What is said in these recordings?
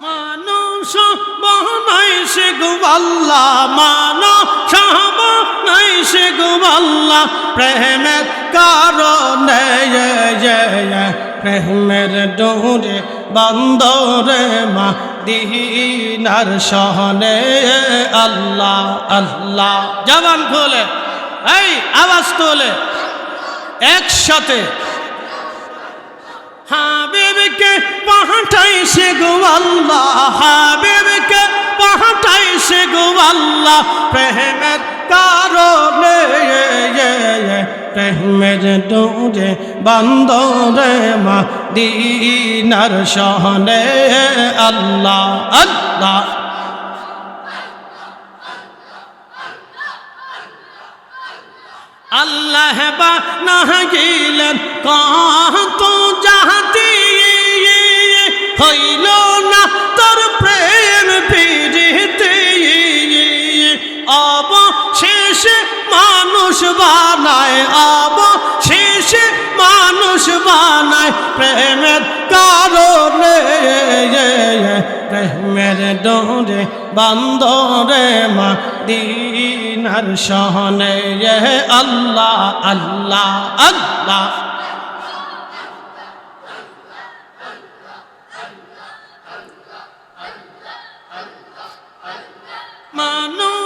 মানুষ বানাইছে গো আল্লাহ মানুষ বানাইছে গো আল্লাহ। প্রেমের কারণে প্রেমের ডোরে, বন্দরে, মা দিনার সহনে, আল্লাহ আল্লাহ। জবান খোলে, এই আওয়াজ তোলে একসাথে। হাবিবকে পাঠাইছে গো আল্লাহ, হাবিবকে পাঠাইছে গো আল্লাহ। প্রেমের কারণে, প্রেমের ডোরে বন্দরে মা দিনার সহনে আল্লাহ আল্লাহ। আল্লাহ বা না গেলেন কত যাহাতি হইল না তোর প্রেম পিড়িতে অবশেষে মানুষ বানায়, অবশেষে মানুষ বানায় প্রেমের কারণে। প্রেমের ডোরে বান্দরে মা দিনার সহনে আল্লাহ আল্লাহ আল্লাহ।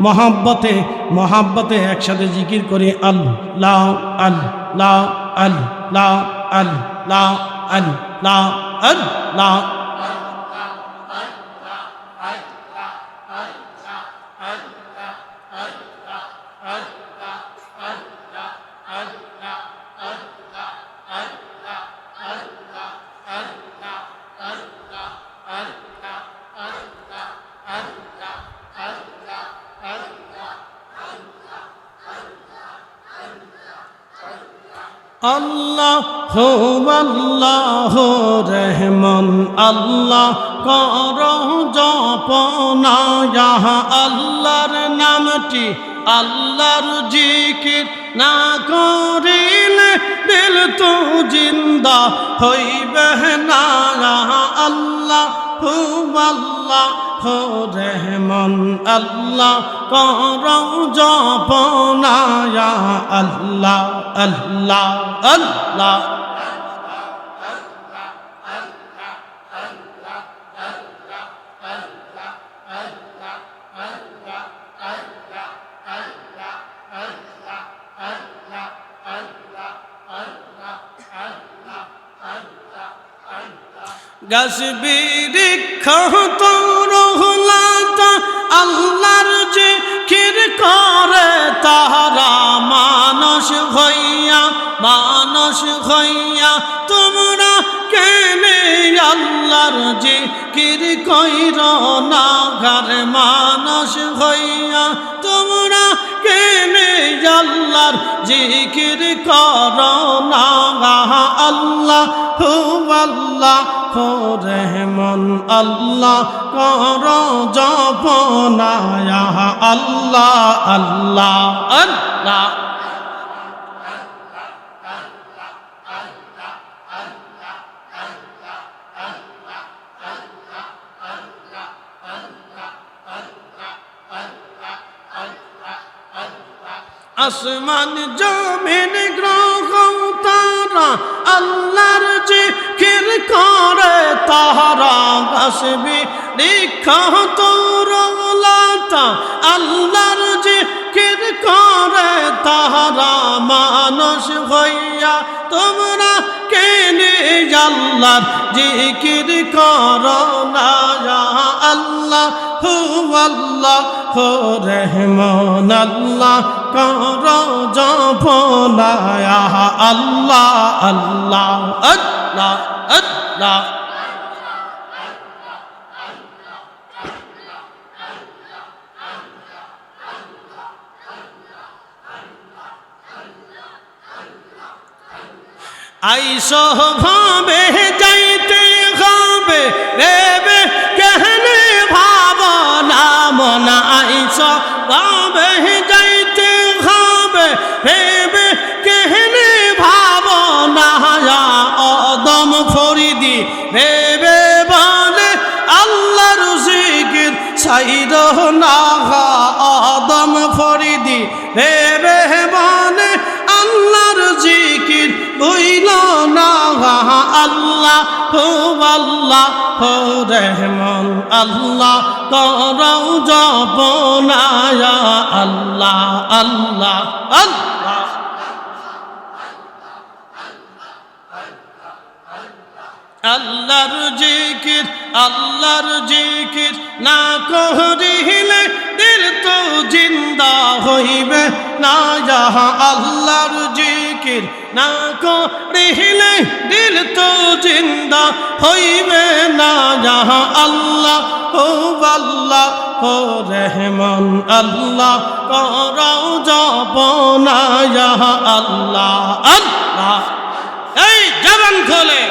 মহাব্বতে মহাব্বতে একসাথে জিকির করে আল লা আল লা আল আল্লাহ আল্লাহ হো আল্লাহ রহমন আল্লাহ কর জপনা আল্লাহর নামটি আল্লাহর জিকির না করিলে দিল তো জিন্দা হইবে না আল্লাহ আল্লাহ, হো রহমান আল্লাহ, কর জপনা আল্লাহ আল্লাহ আল্লাহ। গাছ বৃক্ষ তরুলাতা আল্লাহর যে খির করে তাহারা। মানস হইয়া মানস হইয়া, তোমরা কেনে আল্লাহর যে কির কইর না? ঘর মানস হইয়া, তোমরা কেনে আল্লাহর জিকির কর না? আল্লাহ হু আল্লাহ রহমান আল্লাহ কর জপনায়া আল্লাহ আল্লাহ আল্লাহ। আসমান জমিন গ্রহ তাহারা আসবি তোরলাতা আল্লাহর জিকির করে। তাহারা মানুষ হইয়া তোমরা কেনে আল্লাহর জিকির কর না? আল্লাহ, হু আল্লাহ, হো রহমান আল্লাহ, কর জপনায়া আল্লাহ আল্লাহ আল্লাহ আল্লাহ। আইস যাইতে হবে। রেবে কেহনে ভাবনা মন আইস ভাবে, যাইতে হবে। রেবে কেহনে ভাবনা অদম ফরিদি। রেবে বলে, আল্লাহর জিকির সাইদ না আদম ফরিদি। রেবে আল্লাহ রহমান আল্লাহ, করৌ জপনায়া, আল্লাহ আল্লাহ আল্লাহ। আল্লাহর জিকির আল্লাহর জিকির না করিলে দিল তো জিন্দা হইবে না যাহা আল্লাহর জিকির না করিলে দিল তো জিন্দা হইবে না। যাহা আল্লাহ, ও আল্লাহ, ও রহমান, আল্লাহ করাও যাব না। যাহা আল্লাহ আল্লাহ, এই জবান খোলে।